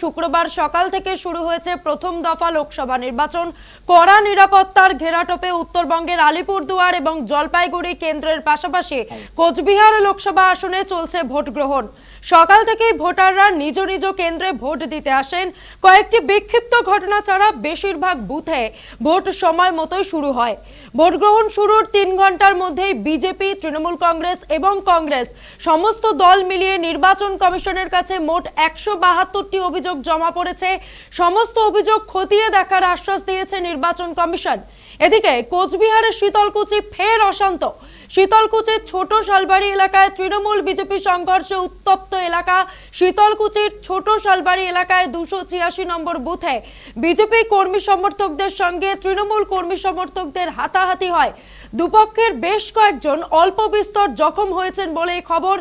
শুক্রবার সকাল থেকে শুরু হয়েছে প্রথম দফা লোকসভা নির্বাচন। কড়া নিরাপত্তার ঘেরাটোপে উত্তরবঙ্গের আলিপুরদুয়ার এবং জলপাইগুড়ি কেন্দ্রের পাশাপাশি কোচবিহার লোকসভা আসনে চলছে ভোট গ্রহণ। সকাল থেকেই ভোটাররা নিজ নিজ কেন্দ্রে ভোট দিতে আসেন। কয়েকটি বিক্ষিপ্ত ঘটনা ছাড়া বেশিরভাগ বুথে ভোট সময় মতোই শুরু হয়। ভোট গ্রহণ শুরুর তিন ঘণ্টার মধ্যেই বিজেপি, তৃণমূল কংগ্রেস এবং কংগ্রেস সমস্ত দল মিলিয়ে নির্বাচন কমিশনের কাছে মোট একশো বাহাত্তরটি অভিযোগ জমা পড়েছে। সমস্ত অভিযোগ খতিয়ে দেখার আশ্বাস দিয়েছে নির্বাচন কমিশন। এদিকে কোচবিহারের শীতলকুচি ফের অশান্ত। শীতলকুচির ছোট শালবাড়ি এলাকায় তৃণমূল বিজেপি সংঘর্ষে উত্তপ্ত এলাকা। শীতলকুচির ছোট শালবাড়ি এলাকায় দুশো ছিয়াশি নম্বর বুথে বিজেপি কর্মী সমর্থকদের সঙ্গে তৃণমূল কর্মী সমর্থকদের হাতাহাতি হয়। দুপক্ষের বেশ কয়েকজন অল্প বিস্তর জখম হয়েছেন বলে খবর।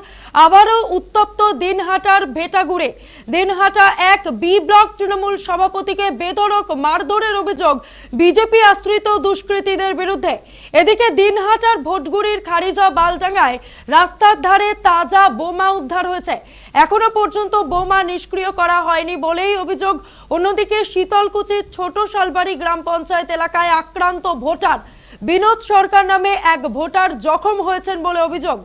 আবারও উত্তপ্ত দিনহাটার ভেটাগুড়ে। দিনহাটা এক বি ব্লক তৃণমূল সভাপতিকে বেদরক মারধরের অভিযোগ বিজেপি আশ্রিত দুষ্কৃতীদের বিরুদ্ধে। এদিকে দিনহাটার ভোটগুড়ির খারিজা বালডাঙ্গায় রাস্তার ধারে তাজা বোমা উদ্ধার হয়েছে। এখনও পর্যন্ত বোমা নিষ্ক্রিয় করা হয়নি বলেই অভিযোগ। অন্যদিকে শীতলকুচির ছোট শালবাড়ি গ্রাম পঞ্চায়েত এলাকায় আক্রান্ত ভোটার বিনোদ সরকার নামে এক ভোটার জখম হয়েছেন বলে অভিযোগ।